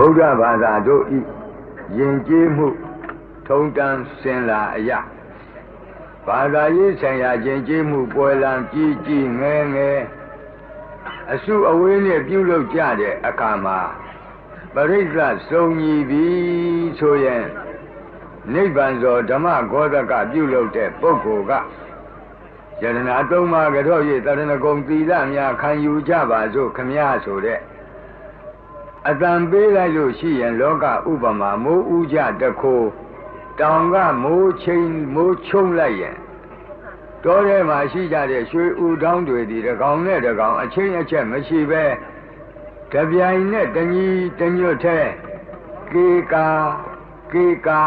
ဗုဒ္ဓဘာသာတို့ဤယဉ်ကျေးမှုထုံတန်းစင်လာအရာဘာသာရေးဆိုင်ရာယဉ်ကျေးမှုပွဲလံကြီးကြီးငယ်ငယ်အစုအဝေးနဲ့ပြုလုပ်ကြတဲ့အခါမှာပရိစ္ဆစုံညီပြီဆိုရင်နိဗ္ဗာန်သောဓမ္မဂောဒကပြုလုပ်တဲ့ပုဂ္ဂိုလ်ကယရဏသုံးပါးကြော၍တရဏဂုံသီလများခံယူကြပါစို့ခမည်းဆိုတဲ့ အတန်ပေးလိုက်လို့ရှိရင်လောကဥပမာမိုးဥကြတခိုးတောင်ကမိုးချင်းမိုးချုံလိုက်ရင်တောထဲမှာရှိကြတဲ့ရွှေဥတောင်းတွေဒီတကောင်နဲ့တကောင်အချင်းအချက်မရှိပဲတပြိုင်နဲ့တညီတညွတ်ထဲကေကာကေကာ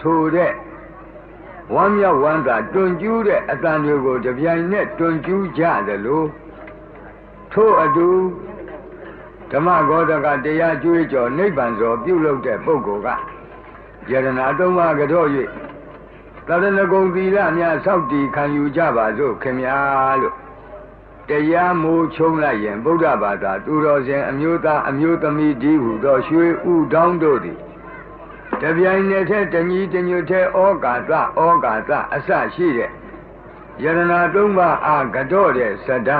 ဆိုတဲ့ဝမ်းမြောက်ဝမ်းသာတွန်ကျူးတဲ့အတန်တွေကိုတပြိုင်နဲ့တွန်ကျူးကြတယ်လို့ထို့အတူ ဓမ္မဂောဒကတရားကျွေးကြော်နိဗ္ဗာန်ဆိုပြုလုပ်တဲ့ပုဂ္ဂိုလ်ကယရနာသုံးပါးကြော၍သရဏဂုံသီလများစောင့်တည်ခံယူကြပါစို့ခင်ဗျာလို့တရားမိုးချုံလိုက်ရင်ဗုဒ္ဓဘာသာသူတော်စင်အမျိုးသားအမျိုးသမီးဒီဟုသောရွှေဥတောင်းတို့သည်တပြိုင်နက်တည်းတညီတညွတ်ထဲဩကာသဩကာသအစရှိတဲ့ယရနာသုံးပါးအာကတော့တဲ့ဇဒံ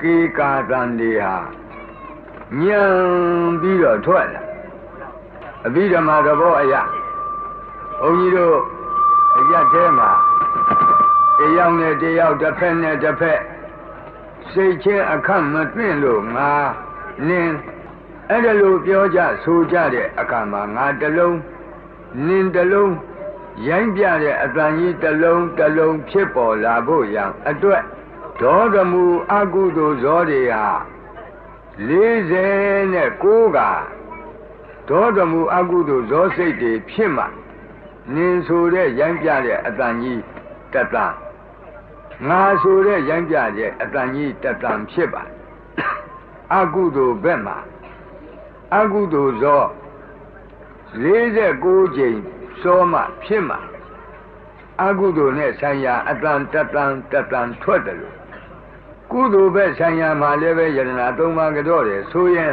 ကေကာတန်တွေဟာ ညံပြီးတော့ထွက်လာအဘိဓမ္မာသဘောအရာဘုန်းကြီးတို့အရက်ထဲမှာတယောက်နဲ့တယောက်တစ်ဖက်နဲ့တစ်ဖက်စိတ်ချင်းအခန့်မတွင့်လို့ငါနင်းအဲ့ဒါလိုပြောကြဆိုကြတဲ့အခါမှာငါတလုံးနင်းတလုံးရိုင်းပြတဲ့အတန်ကြီးတလုံးတလုံးဖြစ်ပေါ်လာဖို့ရန်အတွက်ဒေါသမူအကုသိုလ်ဇောတွေဟာ 49ကဒေါသမူအကုသိုလ်ဇောစိတ်တွေဖြစ်မှနင်းဆိုတဲ့ရိုင်းပြတဲ့အတန်ကြီးတတန်ငါဆိုတဲ့ရိုင်းပြတဲ့အတန်ကြီးတတန်ဖြစ်ပါအကုသိုလ်ဘက်မှာအကုသိုလ်ဇော49ကြိမ်စောမှဖြစ်မှအကုသိုလ်နဲ့ဆိုင်ရာအတန်တတန်တတန်ထွက်တယ်လို့ ကုသိုလ်ပဲဆိုင်ရာမှာလည်းပဲယရဏသုံးပါးကြောတယ်ဆိုရင်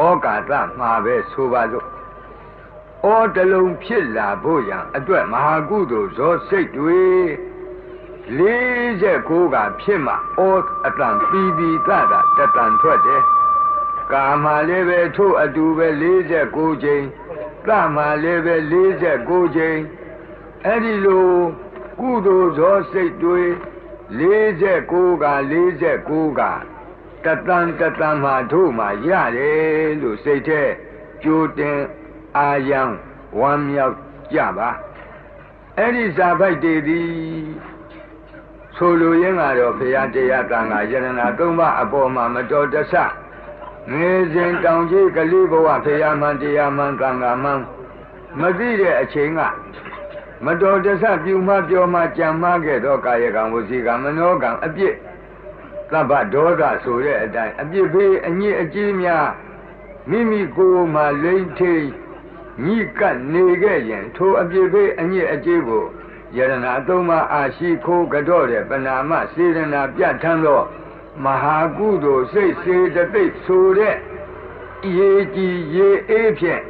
ဩကာသမှာပဲဆိုပါစို့ဩတလုံးဖြစ်လာဖို့ရန်အတွက်မဟာကုသိုလ်ဇောစိတ်တွေ49ကဖြစ်မှဩအတန်ပြီးပြီးတတာတတန်ထွက်တယ်ကာမလည်းပဲထို့အတူပဲ49ကြိမ်သမာလည်းပဲ49ကြိမ်အဲ့ဒီလိုကုသိုလ်ဇောစိတ်တွေ 49က49ကတတန်တတန်မှာတို့မှာရတယ်လို့စိတ်ထဲကြိုတင်အာယံဝမ်းမြောက်ကြပါအဲ့ဒီဇာဖိုက်တွေသည်ဆိုလိုရင်းကတော့ဘုရားတရားကံကယရဏသုံးပါအပေါ်မှာမတော်တဆငယ်စဉ်တောင်ကြီးကလေးဘဝဖရာမှန်တရားမှန်ကံကမှန်မသိတဲ့အချိန်က မတော်တဆပြုမှပြောမှကြံမှခဲ့တော့ကာယကံဝစီကံမနောကံအပြစ်သဗ္ဗဒေါသဆိုတဲ့အတိုင်းအပြစ်ဖေးအညစ်အကြေးများမိမိကိုယ်မှလိမ့်ထိန်ညိကပ်နေခဲ့ရင်ထိုအပြစ်ဖေးအညစ်အကြေးကိုယရဏသုံးပါးအာရှိခိုးကြော့တဲ့ပနာမစေရနာပြဋ္ဌာန်းသောမဟာကုသိုလ်စိတ်စေတသိက်ဆိုတဲ့ရေကြည်ရေအေးဖြင့်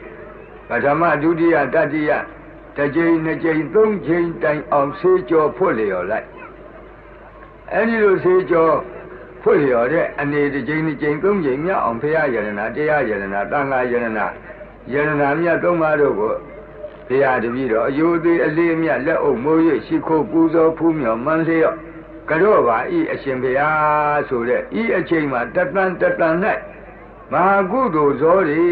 ပထမဒုတိယတတိယ တစ်ကြိမ်နှစ်ကြိမ်သုံးကြိမ်တိုင်အောင်ဆေးကြောဖွတ်လျော်လိုက်အဲဒီလိုဆေးကြောဖွတ်လျော်တဲ့အနေတစ်ကြိမ်နှစ်ကြိမ်သုံးကြိမ်မြောက်အောင်ဖရာယရဏတရားယရဏတန်ခါယရဏယရဏမြတ်သုံးပါးတို့ကိုဘုရားတပည့်တော်အယုသေးအလေးမြတ်လက်အုပ်မိုး၍ရှိခိုးပူဇော်ဖူးမြော်မှန်းလျော့ကြော့ပါဤအရှင်ဘုရားဆိုတဲ့ဤအချိန်မှာတတန်တတန်၌ မဟာကုသိုလ်ဇောတွေ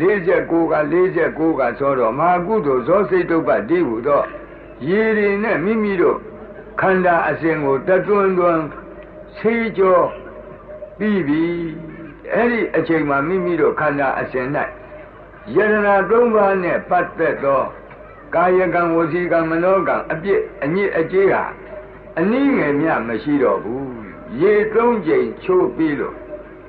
49က49ကဇောတော့မဟာကုသိုလ်ဇောစိတ်တုပ္ပတိဟုတော့ရေတွေနဲ့မိမိတို့ခန္ဓာအစဉ်ကိုတတွန်းတွန်းဆေးကြောပြီးပြီအဲ့ဒီအချိန်မှာမိမိတို့ခန္ဓာအစဉ်၌ယရနာ၃ပါးနဲ့ပတ်သက်သောကာယကံဝစီကံမနောကံအပြစ်အညစ်အကြေးဟာအနည်းငယ်မြမရှိတော့ဘူးရေသုံးကြိမ်ချိုးပြီးလို့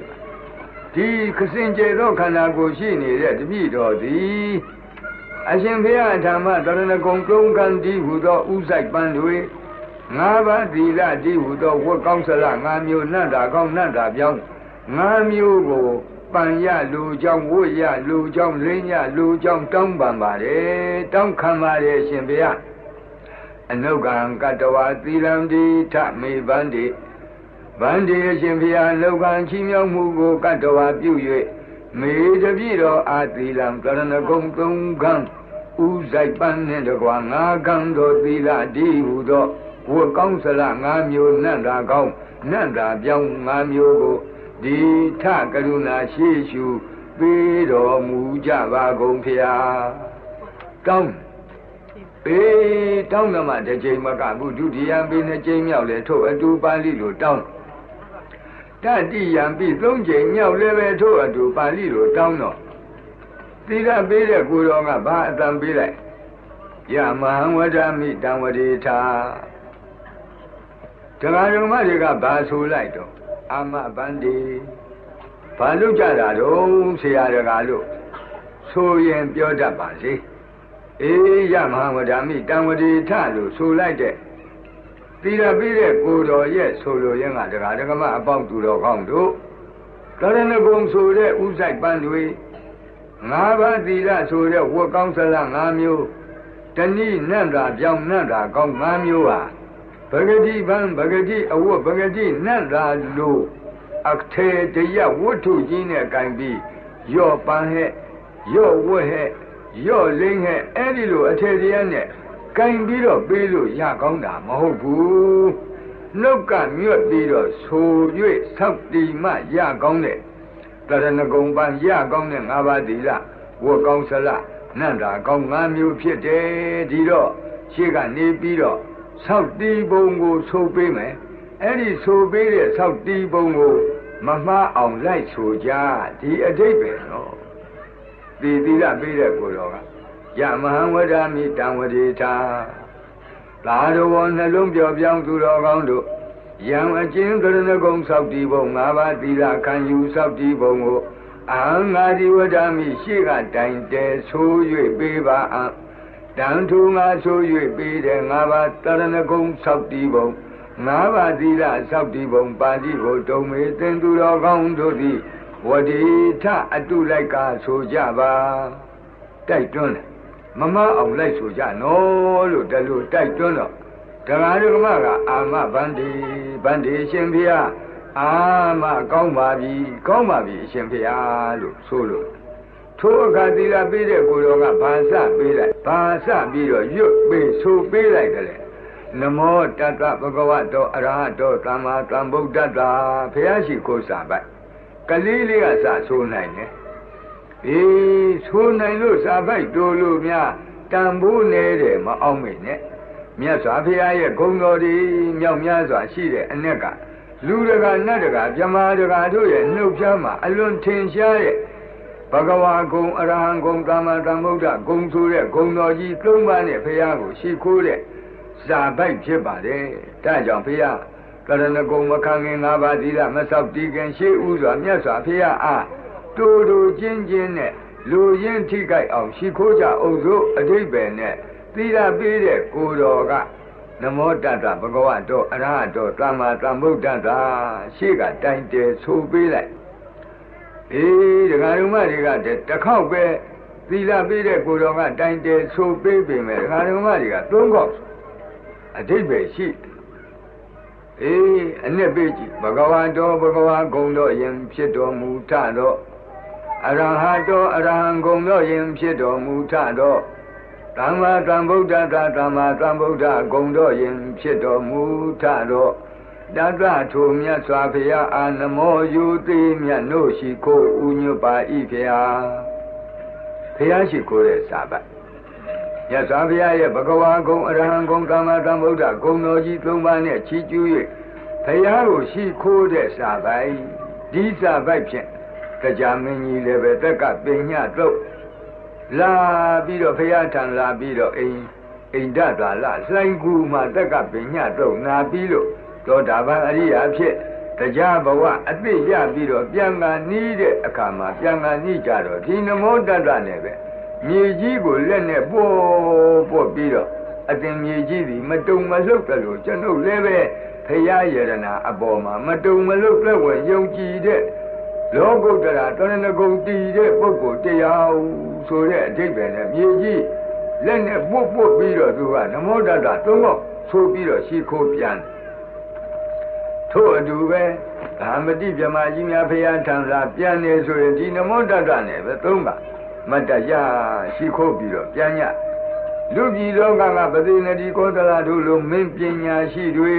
ပါ ဒီခစင်ကြယ်သောခန္ဓာကိုယ်ရှိနေတဲ့တပည့်တော်သည်အရှင်ဘုရားဓမ္မတရဏဂုံကုံကံတိဟူသောဥဆိုင်ပန်းတွေငါးပါးသီလတိဟူသောဝတ်ကောင်းစလငါးမျိုးနတ်တာကောင်းနတ်တာပြောင်းငါးမျိုးကိုပန်ရလူကြောင့်ဝတ်ရလူကြောင့်လင်းရလူကြောင့်တောင်းပန်ပါတယ်တောင်းခံပါတယ်ရှင်ဘုရားအနုကံကတဝသီလံတိထမေဗန္တိ ဗန္တိအရှင်ဘုရားလောကံချီးမြှောက်မှုကိုကတဝပြု၍မေတပြည့်တော်အာသီလံကရဏဂုံသုံးကံဥဇိုက်ပန်းနှင့်တကွာငါးကံတော်သီလတိဟုသောဝတ်ကောင်းစလငါးမျိုးနတ်တာကောင်းနတ်တာပြောင်းငါးမျိုးကိုဒီထကရုဏာရှိရှုပေးတော်မူကြပါကုန်ဖျားတောင်းပေးတောင်းနမတစ်ချိန်မကဘူးဒုတိယပေးနှစ်ချိန်မြောက်လဲထို့အတူပါဠိလိုတောင်း တတိယံပြီးသုံးချိန်မြောက်လဲပဲထို့အတူပါဠိလိုတောင်းတော့သီလပေးတဲ့ကိုတော်ကဘာအတန်ပေးလိုက်ယမဟံဝဒမိတံဝတိထာတရားဓမ္မတွေကဘာဆိုလိုက်တော့အာမဗန္ဒီဘာလို့ကြတာတော့ဆရာတကားလို့ဆိုရင်ပြောတတ်ပါစေအေးယမဟာဝဒာမိတံဝတိထလို့ဆိုလိုက်တဲ့ သီရပြီးတဲ့ကိုတော်ရဲ့ဆိုလိုရင်းကဒကာဒကမအပေါင်းသူတော်ကောင်းတို့ကရဏဂုံဆိုတဲ့ဥဆိုင်ပန်းတွေငါးပါးသီလဆိုတဲ့ဝတ်ကောင်းစလငါးမျိုးတဏိနတ်တာပြောင်းနတ်တာကောင်းငါးမျိုးဟာဗဂတိဗံဗဂတိအဝတ်ဗဂတိနတ်သာလို့အထေတရဝတ္ထုကြီးနဲ့ကင်ပြီးရော့ပန်းဟဲ့ရော့ဝတ်ဟဲ့ရော့လင်းဟဲ့အဲ့ဒီလိုအထေတရနဲ့ ကင်ပြီးတော့ပေးလို့ရကောင်းတာမဟုတ်ဘူးနှုတ်ကမြွတ်ပြီးတော့ဆို၍ဆောက်တီမှရကောင်းတဲ့တရဏဂုံပန်းရကောင်းတဲ့ငါးပါးသီလဝတ်ကောင်းစလနန္တာကောင်း၅မျိုးဖြစ်တယ်ဒီတော့ရှေ့ကနေပြီးတော့ဆောက်တီးပုံကိုဆိုပေးမယ်အဲ့ဒီဆိုပေးတဲ့ဆောက်တီးပုံကိုမမှားအောင်လိုက်ဆိုကြဒီအတိတ်ပဲနော်ဒီသီလပေးတဲ့ကိုတော်က ယမဟံဝဒမိတံဝတိထာသာတော်နှလုံးပြောပြောင်းသူတော်ကောင်းတို့ယံအကျဉ်သရဏဂုံဆောက်တီးပုံ၅ပါးသီလခံယူဆောက်တီးပုံကိုအာငါဒီဝဒမိရှေ့ကတိုင်တဲဆို၍ပေးပါအံ့တန်ထူငါဆို၍ပေးတယ်ငါးပါးတရဏဂုံဆောက်တည်ပုံငါးပါးသီလဆောက်တည်ပုံပါဠိကိုတုံမေသင်သူတော်ကောင်းတို့သည်ဝတိထအတုလိုက်ကဆိုကြပါတိုက်တွန်းတယ် မမအောင်လိုက်ဆိုကြနော်လို့တလူတိုက်တွန်းတော့တရားဓမ္မကအာမဗန္ဒီဗန္ဒီရှင်ဖေယအာမကောင်းပါပြီကောင်းပါပြီအရှင်ဖေယလို့ဆိုလို့ထိုအခါသီလပေးတဲ့ကိုတော်ကဘာစပေးလိုက်ဘာစပြီးတော့ရွတ်ပေးဆိုပေးလိုက်တယ်နမောတတ္တဗုဒ္ဓဝတ္တောအရဟတောသမ္မာသမ္ဗုဒ္ဓတ္တဖះရှိခိုးစာပိုက်ကလေးလေးကစဆိုနိုင်တယ် အေးဆိုနိုင်လို့စာပိုက်တိုးလို့များတန်ဖိုးနေတဲ့မအောင်မိနဲ့မြတ်စွာဘုရားရဲ့ဂုဏ်တော်တွေမြောက်များစွာရှိတဲ့အ ਨੇ ကလူတကာနတ်တကာမြမာတကာတို့ရဲ့နှုတ်ဖြားမှာအလွန်ထင်ရှားတဲ့ဘဂဝါဂုံအရဟံဂုံကာမတံဗုဒ္ဓဂုံဆိုတဲ့ဂုံတော်ကြီးသုံးပါးနဲ့ဘုရားကိုရှိခိုးတဲ့ဇာပိုက်ဖြစ်ပါတယ်။ဒါကြောင့်ဘုရားကရဏဂုံမခံခင်၅ပါးသီလမဆောက်တည်ခင်ရှေးဥစွာမြတ်စွာဘုရားအား တူတူချင်းချင်းနဲ့လူရင်းထိကြိုက်အောင်ရှိခိုးကြအောင်စို့အတိတ်ပဲနဲ့သီလပေးတဲ့ကိုတော်ကနမောတတ္တဘဂဝတောအရဟတောသမ္မာသမ္ဗုဒ္ဓတ္တရှေ့ကတိုင်တယ်ဆိုပေးလိုက်အေးဒကာဓမ္မတွေကတခေါက်ပဲသီလပေးတဲ့ကိုတော်ကတိုင်တယ်ဆိုပေးပေမဲ့ဒကာဓမ္မတွေကသုံးခေါက်အတိတ်ပဲရှိအေးအနှစ်ပေးကြည့်ဘဂဝါတော်ဘဂဝါဂုံတော်ယင်ဖြစ်တော်မူထတော့ အရဟတောအရဟံဂုံတော်ယင်ဖြစ်တော်မူထသောသမ္မာသမ္ဗုဒ္ဓတာသမ္မာသမ္ဗုဒ္ဓဂုံတော်ယင်ဖြစ်တော်မူထသောတတထိုမြတ်စွာဘုရားအာနမောယူသိမြတ်တို့ရှိခိုးဥညွပါဤဖျာဘုရားရှိခိုးတဲ့စာပတ်မြတ်စွာဘုရားရဲ့ဘဂဝါဂုံအရဟံဂုံသမ္မာသမ္ဗုဒ္ဓဂုံတော်ကြီးသုံးပါးနဲ့ချီးကျူး၍ဘုရားကိုရှိခိုးတဲ့စာပိုက်ဒီစာပိုက်ဖြင့် ကြာမင်းကြီးလည်းပဲတက်ကပင်ညတော့လာပြီးတော့ဘုရားထံလာပြီးတော့အိမ်အိန္ဒသာလလှိုင်းကူမှာတက်ကပင်ညတော့နာပြီးလို့သောတာပန်အရိယာဖြစ်တရားဘဝအသိရပြီးတော့ပြန်ကနီးတဲ့အခါမှာပြန်ကနီးကြတော့ဒီနမောတတ္တနဲ့ပဲမြေကြီးကိုလက်နဲ့ပို့ပို့ပြီးတော့အတင်မြေကြီးဒီမတုံမလှုပ်တယ်လို့ကျွန်ုပ်လည်းပဲဖရာယရနာအပေါ်မှာမတုံမလှုပ်လက်ဝဲယုံကြည်တဲ့ လောကုတ္တရာတရဏဂုံတည်တဲ့ပုဂ္ဂိုလ်တရားဆိုတဲ့အဓိပ္ပာယ်နဲ့မြေကြီးလက်နဲ့ပုတ်ပုတ်ပြီးတော့သူကနမောတတ္တသုံးတော့ဆိုပြီးတော့ရှိခိုးပြန်ထို့အတူပဲဓမ္မတိမြမကြီးများဖရာထံသာပြန်နေဆိုရင်ဒီနမောတတ္တနဲ့ပဲသုံးပါမတ္တရရှိခိုးပြီးတော့ပြန်ညလူပြည်လောကကပတိနတိကောသလတို့လိုမင်းပညာရှိတွေ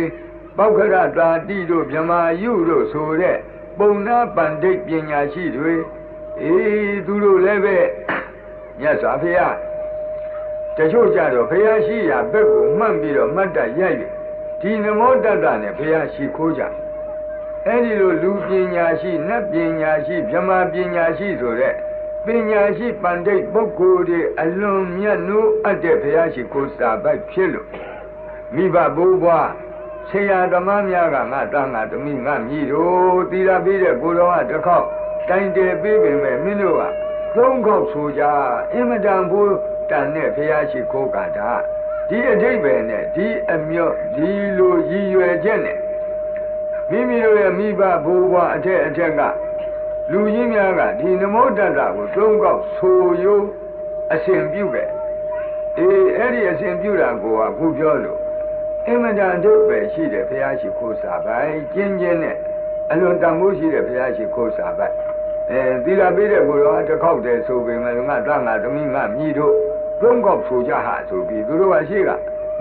ပောက္ခရတာတိတို့မြမယုတို့ဆိုတဲ့ ပုံနာပန္ဒိတ်ပညာရှိတွေအေးသူတို့လည်းပဲမြတ်စွာဘုရားတချို့ကြတော့ဘုရားရှိရာဘက်ကိုမှတ်ပြီးတော့မှတ်တရိုက်တယ်ဒီနမောတတ္တနဲ့ဘုရားရှိခိုးကြအဲ့ဒီလိုလူပညာရှိနတ်ပညာရှိဗြဟ္မာပညာရှိဆိုတဲ့ပညာရှိပန္ဒိတ်ပုဂ္ဂိုလ်တွေအလွန်မြတ်နိုးအပ်တဲ့ဘုရားရှိခိုးစာပိုက်ဖြစ်လို့မိဘဘိုးဘွား ဆရာသမားများကငါတန်းငါသမီးငါမြည်တို့တည်ရပြီးတဲ့ကိုတော်ကတစ်ခေါက်တိုင်တယ်ပြီးပင်ပဲမင်းတို့ကသုံးခေါက်ဆိုကြအင်မတန်ဘူးတန်တဲ့ဘုရားရှိခိုးကတာဒီအဓိပ္ပာယ်နဲ့ဒီအမြော့ဒီလိုရည်ရွယ်ချက်နဲ့မိမိတို့ရဲ့မိဘဘိုးဘွားအထက်အထက်ကလူကြီးများကဒီနမောတတ္တကိုသုံးခေါက်ဆိုရိုးအစဉ်ပြုခဲ့အေးအဲ့ဒီအစဉ်ပြုတာကိုကခုပြောလို့ အင်မတန်တို့ပဲရှိတယ်ဘုရားရှိခိုးစာပိုင်ကျင်းကျင်းနဲ့အလွန်တန်ဖိုးရှိတဲ့ဘုရားရှိခိုးစာပိုင်အဲသီလပေးတဲ့ကိုတော့တစ်ခေါက်တည်းဆိုပေမဲ့ငါတငါသမီးငါမြည်တို့သုံးခေါက်ဆိုကြဟာဆိုပြီးသူတို့ကရှိက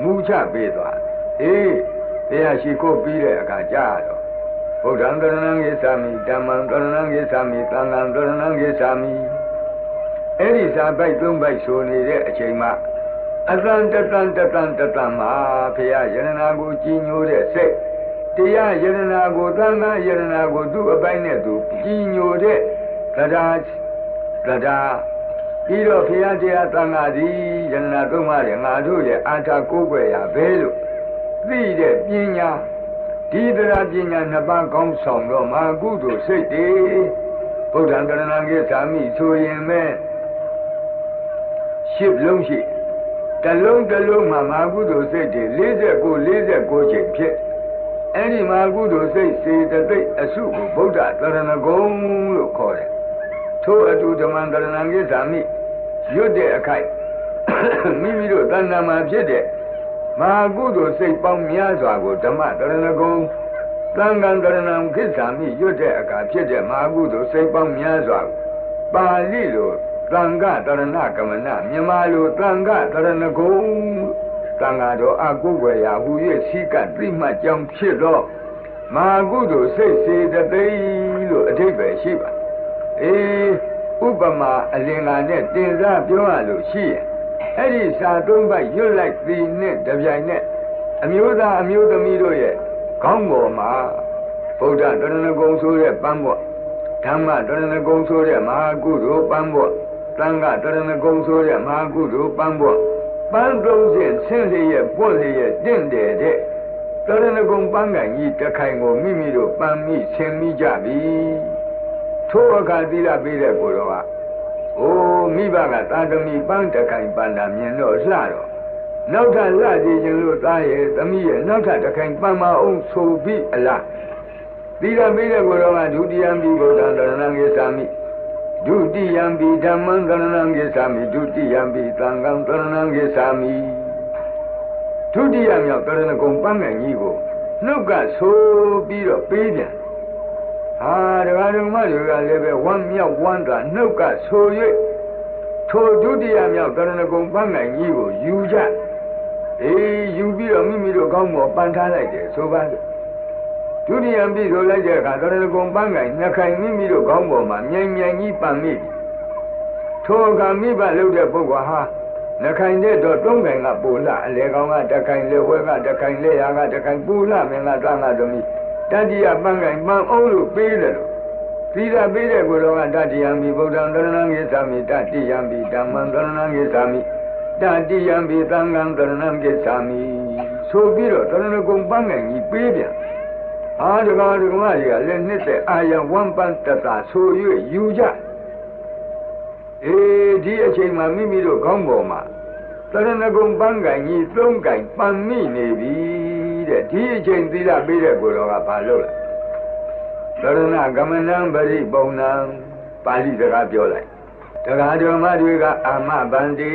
မူချပေးသွားအေးဘုရားရှိခိုးပြီးတဲ့အခါကြားတော့ဗုဒ္ဓံတရဏံဂိသာမိဓမ္မံတရဏံဂိသာမိသံဃံတရဏံဂိသာမိအဲ့ဒီစာပိုက်သုံးပိုက်ဆိုနေတဲ့အချိန်မှာ အတန်တတန်တတန်တတန်မှာဘုရားယရနာကိုကြီးညိုတဲ့စိတ်တရားယရနာကိုသံဃာယရနာကိုသူ့အပိုင်းနဲ့သူကြီးညိုတဲ့တရားတရားပြီးတော့ဘုရားတရားသံဃာသည်ယရနာသုံးပါးရဲ့ငါတို့ရဲ့အာထာကိုးကွယ်ရာဘဲလို့သိတဲ့ပညာဒီတရားပညာနှစ်ပါးကောင်းဆောင်တော့မာကုသိုလ်စိတ်တွေဗုဒ္ဓံတရဏံကိသာမိဆိုရင်မဲ့ရှစ်လုံးရှိ တလုံးတလုံးမှာမာကုသိုလ်စိတ်တွေ49 49ချိန်ဖြစ်အဲ့ဒီမာကုသိုလ်စိတ်စေတသိက်အစုကိုဗုဒ္ဓတရဏဂုံလို့ခေါ်တယ်ထို့အတူဓမ္မတရဏံကိသာမိရွတ်တဲ့အခိုက်မိမိတို့တဏ္ဍာမှာဖြစ်တဲ့မဟာကုသိုလ်စိတ်ပေါင်းများစွာကိုဓမ္မတရဏဂုံသံဃံတရဏံခိစ္ဆာမိရွတ်တဲ့အခါဖြစ်တဲ့မဟာကုသိုလ်စိတ်ပေါင်းများစွာပါဠိလို သံဃတရဏကမနမြန်မာလိုသံဃတရဏဂုံသံဃာတော်အကုဝေယဟူ၍စီကတိမှတ်ကြောင်းဖြစ်တော့မဟာကုသိုလ်စိတ်စေတသိက်လို့အဓိပ္ပာယ်ရှိပါအေးဥပမာအလင်္ကာနဲ့တင်စားပြောရလို့ရှိရင်အဲ့ဒီစာသုံးပတ်ရွတ်လိုက်သည်နဲ့တပြိုင်နဲ့အမျိုးသားအမျိုးသမီးတို့ရဲ့ခေါင်းပေါ်မှာဗုဒ္ဓတရဏဂုံဆိုတဲ့ပန်းပေါ်ဓမ္မတရဏဂုံဆိုတဲ့မဟာကုသိုလ်ပန်းပေါ် သံဃတရဏဂုံဆိုတဲ့မဟာကုသိုလ်ပန်းပေါ်ပန်းသုံးစဉ်ဆင်းလျက်ပွင့်လျက်တင့်တယ်တဲ့တရဏဂုံပန်းကန်ကြီးတခိုင်ကိုမိမိတို့ပန်းမိဆင်းမိကြပြီထိုအခါသီလပေးတဲ့ကိုယ်တော်ကအိုးမိဘကသာသမီပန်းတခိုင်ပန်းတာမြင်တော့လှတော့နောက်ထပ်လှကြည့်ခြင်းလို့သားရဲ့သမီးရဲ့နောက်ထပ်တခိုင်ပန်းမအောင်ဆိုပြီးအလားသီလပေးတဲ့ကိုယ်တော်ကဒုတိယံပြီးဘုရားတရဏံကိသာမိ ဒုတိယံပိဓမ္မံတရဏံကိသာမိဒုတိယံပိသံဃံတရဏံကိသာမိဒုတိယမြောက်တရဏဂုံပန်းငယ်ကြီးကိုနှုတ်ကဆိုပြီးတော့ပေးပြန်မဟာဒကာဒကမတွေကလည်းပဲဝမ်းမြောက်ဝမ်းသာနှုတ်ကဆို၍ထိုဒုတိယမြောက်တရဏဂုံပန်းနိုင်ကြီးကိုယူကြအေးယူပြီးတော့မိမိတို့ကောင်းပေါ်ပန်းထားလိုက်တယ်ဆိုပါစို့ ဒုတိယပြည့်ဆိုလိုက်တဲ့အခါတရဏဂုံပန်းနိုင်နှစ်ခိုင်မိမိတို့ကောင်းပေါ်မှာမြိုင်မြိုင်ကြီးပန်းမိပြီထိုအခါမိဘလုပ်တဲ့ပုဂ္ဂိုလ်ဟာနှခိုင်တဲ့တော့သုံးခိုင်ကပူလာအလေကောင်ကတခိုင်လေဝဲကတခိုင်လေရာကတခိုင်ပူလာမင်းကတန်ကသမီးတတိယပန်းခိုင်ပန်းအောင်လို့ပေးတယ်လို့သီလပေးတဲ့ကိုယ်တော်ကတတိယံမိဗုဒ္ဓံသရဏံဂိသာမိတတိယံမိဓမ္မံသရဏံဂိသာမိတတိယံမိသံဃံသရဏံဂိသာမိဆိုပြီးတော့သရဏဂုံပန်းခိုင်ကြီးပေးပြန် အာဒကာဒကမကြီးကလည်းနှစ်သက်အာယဝမ်ပန်းတတဆို၍ယူကြအေးဒီအချိန်မှာမိမိတို့ခေါင်းပေါ်မှာတရဏဂုံပန်းကံကြီးသုံးကံပန်မိနေပြီတဲ့ဒီအချိန်သီလပေးတဲ့ကိုယ်တော်ကဘာလုပ်လဲတရဏဂမနံပရိပုံနံပါဠိစကားပြောလိုက်တရားတော်မတွေကအာမဗန္တိ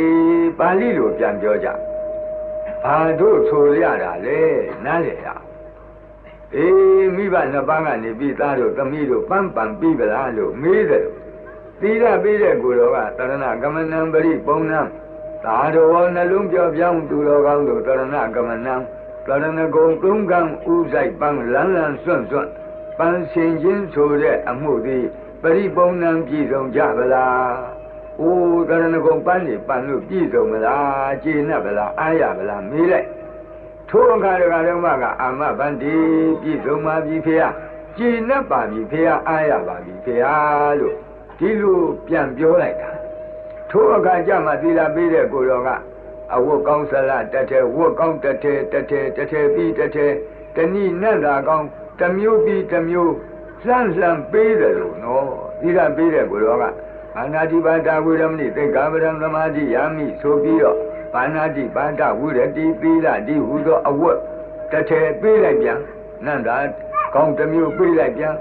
ပါဠိလိုပြန်ပြောကြဘာတို့ဆိုရတာလဲနားလေရ အေးမိဘနှစ်ပါးကနေပြီးသားတို့သမီးတို့ပန်းပန်ပြီးပလားလို့မေးတယ်သီလပေးတဲ့ကိုယ်တော်ကတရဏကမနံပရိပုံနံသာတော်နှလုံးပြောပြောင်းသူတော်ကောင်းတို့တရဏကမနံတရဏဂုံသုံးကံဥဆိုင်ပန်းလန်းလန်းစွန့်စွန့်ပန်းရှင်ချင်းဆိုတဲ့အမှုသည်ပရိပုံနံပြည့်စုံကြဗလား။အိုးတရဏဂုံပန်းနေပန်းလို့ပြည့်စုံမလား။ကျေနပ်ဗလား။အားရဗလားမေးလိုက်။ ထိုအခါတကဓမ္မကအာမဗန္တိပြည့်စုံပါပြီဖေဟာ။ကျေနပ်ပါပြီဖေဟာအားရပါပြီဖေဟာလို့ဒီလိုပြန်ပြောလိုက်တာထိုအခါကျမှသီလပေးတဲ့ကိုတော်ကအဝတ်ကောင်းဆလတထဲဝတ်ကောင်းတထဲတထဲတထဲပြီးတထဲတဏိနတ်သာကောင်းတမျိုးပြီးတမျိုးလှမ်းလှမ်းပေးတယ်လို့နော်သီလပေးတဲ့ကိုတော်ကဘာနာတိပါဒဝိရမဏိသိက္ခာပဒံသမာဓိယာမိဆိုပြီးတော့ ဘာနာတိပါဒဝိရတိသီလဒီဟုသောအဝတ်တထဲပေးလိုက်ပြန်နန္တာကောင်းတမျိုးပေးလိုက်ပြန်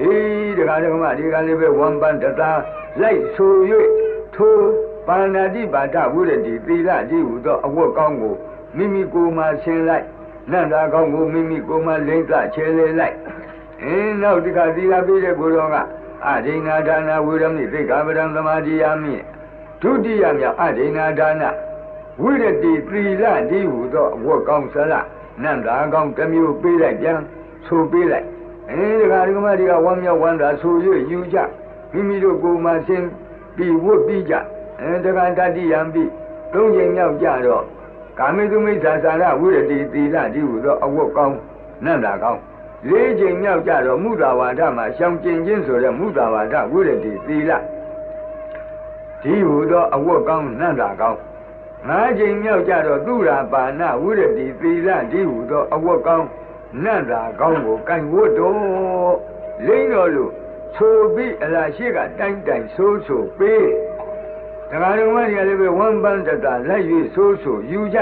အေးတခါတခါမှဒီကလေးပဲဝမ်ပန်တသာလိုက်ဆို၍ထိုပါဏာတိပါဒဝိရတိသီလတိဟုသောအဝတ်ကောင်းကိုမိမိကိုယ်မှဆင်းလိုက်နန္တာကောင်းကိုမိမိကိုယ်မှလိမ့်သချဲလေလိုက်အင်းနောက်ဒီကသီလပေးတဲ့ကိုယ်တော်ကအဒိနာဒါနာဝိရမိသိက္ခာပဒံသမာဓိယာမိဒုတိယမြောက်အဒိနာဒါနာ ဝိရတိသီလတိဟုသောအဝတ်ကောင်းဆလနန္တာကောင်းတစ်မျိုးပေးလိုက်ပြန်ဆိုပေးလိုက်အဲဒီကဒီကမတွေကဝမ်းမြောက်ဝမ်းသာဆို၍ယူကြမိမိတို့ကိုယ်မှဆင်းပြီးဝတ်ပြီးကြအဲတက္ကတတိယံပြီးသုံးချိန်မြောက်ကြတော့ကာမေတုမိစ္ဆာစာရဝိရတိသီလတိဟုသောအဝတ်ကောင်းနန္တာကောင်းလေးချိန်မြောက်ကြတော့မုသာဝါဒမှာရှောင်ကျင်ခြင်းဆိုတဲ့မုသာဝါဒဝိရတိသီလဒီဟုသောအဝတ်ကောင်းနန္တာကောင်း ငါးချိန်မြောက်ကြတော့သူရာပါဏဝိရတိသီလဒီဟုသောအဝတ်ကောင်းနတ်သာကောင်းကိုကင်ဝတ်တော့လိမ့်တော်လို့ဆိုပြီးအလားရှိကတိုင်းတိုင်းဆိုးဆိုပေးတရားတော်မကြီးလည်းပဲဝမ်ပန်းတတာလက်၍ဆိုးဆိုယူကြ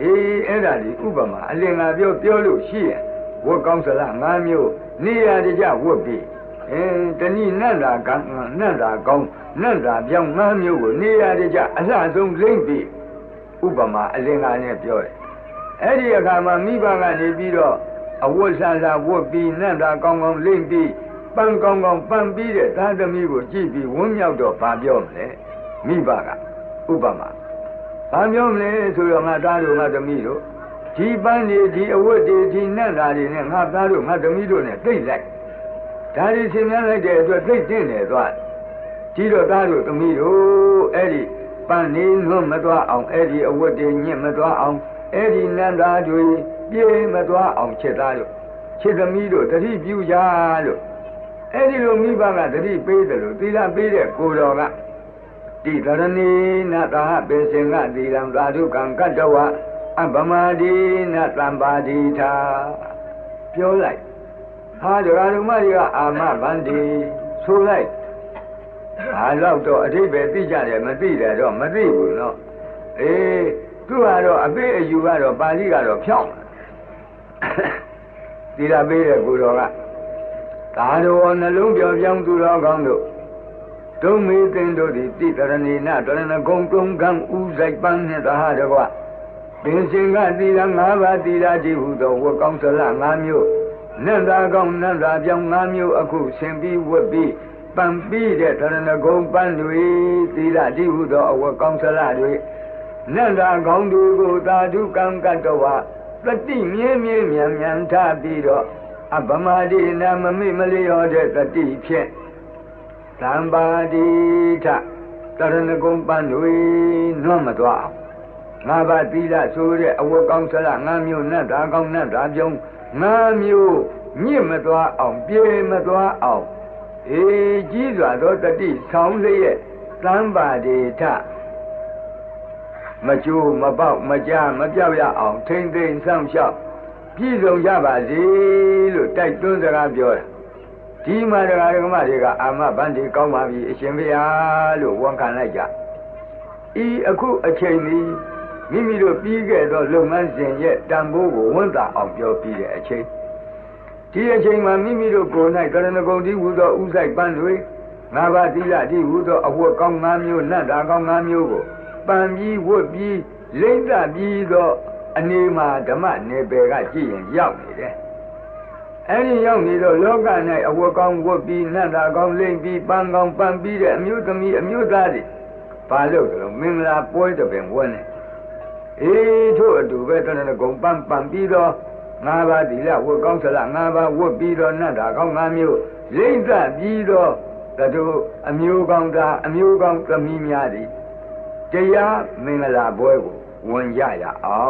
အေးအဲ့ဒါဒီဥပမာအလင်္ကာပြောပြောလို့ရှိရင်ဝတ်ကောင်းစလားငါးမျိုးနေရာတကြဝတ်ပြီး အဲတဏိနတ်သာကနတ်သာကောင်းနတ်သာပြောင်းငါးမျိုးကိုနေရာတကြအလှဆုံးလိမ့်ပြီးဥပမာအလင်္ကာနဲ့ပြောတယ်အဲ့ဒီအခါမှာမိဘကနေပြီးတော့အဝတ်ဆန်းဆန်းဝတ်ပြီးနတ်သာကောင်းကောင်းလိမ့်ပြီးပန်းကောင်းကောင်းပန်းပြီးတဲ့သားသမီးကိုကြည့်ပြီးဝန်းမြောက်တော့ဗာပြောမလဲမိဘကဥပမာဗာပြောမလဲဆိုတော့ငါသားတို့ငါသမီးတို့ဒီပန်းတွေဒီအဝတ်တွေဒီနတ်သားတွေနဲ့ငါသားတို့ငါသမီးတို့နဲ့တိတ်လိုက် ဒါတွေဆင်မြန်းလိုက်တဲ့အတွက်သိတင့်နေသွားဒီတော့သားတို့သမီးတို့အဲ့ဒီပန်းနေလွတ်မသွားအောင်အဲ့ဒီအဝတ်တွေညှင့်မသွားအောင်အဲ့ဒီနန္တာတွေပြေးမသွားအောင်ချက်သားတို့ချက်သမီးတို့တတိပြုကြလို့အဲ့ဒီလိုမိဘကတတိပေးတယ်လို့သီလပေးတဲ့ကိုတော်ကတိတရဏီနသာပေစင်ကသီလံသာဓုကံကတ္တဝအပမတိနသံပါတိသာပြောလိုက် ဟာဒကာဓမ္မတွေကအာမဗန္တိဆိုလိုက်ဟာတော့တော့အတိပ္ပယ်သိကြတယ်မသိတယ်တော့မသိဘူးနော်အေးသူကတော့အပေးအယူကတော့ပါဠိကတော့ဖြောင်းသီလပေးတဲ့ကိုတော်ကသာတော်နှလုံးပြောပြောင်းသူတော်ကောင်းတို့ဒုံမေသင်တို့သည်တိတရဏီနတရဏဂုံတုံကံဥဆိုင်ပန်းနှင့်သဟတကွပင်စင်ကသီလ၅ပါးသီလကြည်ဟုသောဝကောင်းစလ၅မျိုး နန္တာကောင်းနန္တာပြောင်း၅မျိုးအခုဆင်ပြီးဝတ်ပြီးပံပြီးတဲ့တရဏဂုံပန်းတွေသီလတိဟုသောအဝတ်ကောင်းဆလတွေနန္တာကောင်းတွေကိုသာဓုကံကတ္တဝသတိမြဲမြဲမြန်မြန်ထားပြီးတော့အပမဒိနာမမိမလျောတဲ့တတိဖြင့်သံပါတိထတရဏဂုံပန်းတွေနွမ်းမသွားအော င်ငါးပါးသီလဆိုတဲ့အဝတ်ကောင်းဆလ၅မျိုးနတ်တာကောင်းနတ်တာပြုံး၅မျိုးညစ်မသွားအောင်ပြေမသွားအောင်အေးကြီးစွာသောတတိဆောင်လျက်သံပါတိထမကျိုးမပေါက်မကြမပြောက်ရအောင်ထိမ့်သိမ့်ဆောင်ရှောက်ပြည့်စုံကြပါစေလို့တိုက်တွန်းစကားပြောတာဒီမှာတရားဓမ္မတွေကအာမဗန္ဒီကောင်းပါပြီအရှင်ဘုရားလို့ဝန်ခံလိုက်ကြဤအခုအချိန်นี้ မိမိတို့ပြီးခဲ့သောလုပ်ငန်းစဉ်ရဲ့တန်ဖိုးကိုဝန်တာအောင်ပြောပြီးတဲ့အချိန်ဒီအချိန်မှာမိမိတို့ကိုယ်၌ကရဏဂုံတိဟူသောဥဆိုင်ပန်းတွေငါးပါးသီလတိဟူသောအဝတ်ကောင်း၅မျိုးနတ်တာကောင်း၅မျိုးကိုပန်ပြီးဝတ်ပြီးလိမ့်တပြီးသောအနေမှာဓမ္မနယ်ပယ်ကကြည့်ရင်ရောက်နေတယ်အဲဒီရောက်နေတော့လောက၌အဝတ်ကောင်းဝတ်ပြီးနတ်တာကောင်းလိမ့်ပြီးပန်းကောင်းပန်းပြီးတဲ့အမျိုးသမီးအမျိုးသားတွေဘာလို့လဲမင်္ဂလာပွဲတစ်ပင်ဝန်းနေ အေးထို့အတူပဲတဏှဂုံပန်းပန်းပြီးတော့ငါးပါးသီလဝတ်ကောင်းဆလငါးပါးဝတ်ပြီးတော့နတ်တာကောင်းငါးမျိုးလိမ့်တပြီးတော့တတို့အမျိုးကောင်းသားအမျိုးကောင်းသမီးများသည်တရားမင်္ဂလာပွဲကိုဝင်ကြရအောင်